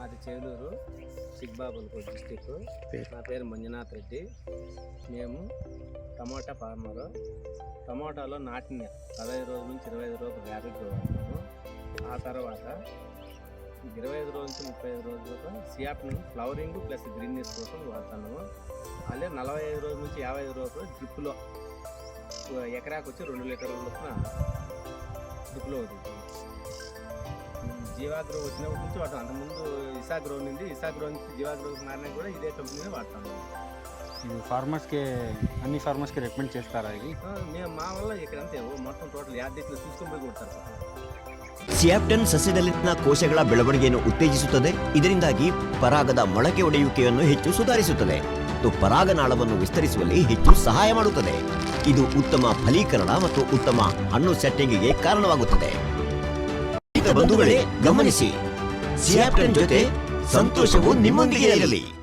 మాది చేలూరు చిక్బాబుల్పూర్ డిస్టిక్? నా పేరు మంజునాథ్ రెడ్డి. మేము టమాటా ఫార్మరు. టమాటాలో నాటిన పదహైదు రోజుల నుంచి ఇరవై ఐదు రోజులు వాడుతున్నాము ఆ తర్వాత ఇరవై ఐదు రోజుల నుంచి ముప్పై ఐదు రోజుల సియాప్ను ఫ్లవరింగ్ ప్లస్ గ్రీన్నెస్ కోసం వాడుతున్నాము. అలాగే నలభై ఐదు రోజుల నుంచి యాభై ఐదు రోజులు డ్రిప్లో ఎకరాకు వచ్చి రెండు లీటర్ల చొప్పున డ్రిప్లో వదులుతాము జీవాగ్రో వచ్చినప్పటి నుంచి వాడతాం అంతకుముందు ఇసాగ్రో ఉంది ఇసాగ్రో నుంచి జీవాగ్రో మారినా కూడా ఇదే కంపెనీనే వాడతాము ఇది ఫార్మర్స్కి అన్ని ఫార్మర్స్కి రికమెండ్ చేస్తారా ఇది ఆ, మేము మా వల్ల ఇక్కడంతే ఓ మొత్తం ಟೋಟಲ್ ಯಾರು ದೇಶದ చూసుకొని పోయి ಕೊಡ್ತಾರೆ ಪಾಪ. ಸಿಯಾಪ್ಟನ್ ಸಸ್ಯದಲ್ಲಿನ ಕೋಶಗಳ ಬೆಳವಣಿಗೆಯನ್ನು ಉತ್ತೇಜಿಸುತ್ತದೆ ಇದರಿಂದಾಗಿ ಪರಾಗದ ಮೊಳಕೆ ಒಡೆಯುವಿಕೆಯನ್ನು ಹೆಚ್ಚು ಸುಧಾರಿಸುತ್ತದೆ ಮತ್ತು ಪರಾಗನಾಳವನ್ನು ವಿಸ್ತರಿಸುವಲ್ಲಿ ಹೆಚ್ಚು ಸಹಾಯ ಮಾಡುತ್ತದೆ ಇದು ಉತ್ತಮ ಫಲೀಕರಣ ಮತ್ತು ಉತ್ತಮ ಹಣ್ಣು ಸೆಟ್ಟಿಂಗಿಗೆ ಕಾರಣವಾಗುತ್ತದೆ ರೈತ ಬಂಧುಗಳೇ ಗಮನಿಸಿ. ಸಿಯಾಪ್ಟನ್ ಜೊತೆ ಸಂತೋಷವು ನಿಮ್ಮೊಂದಿಗೆ ಇರಲಿ.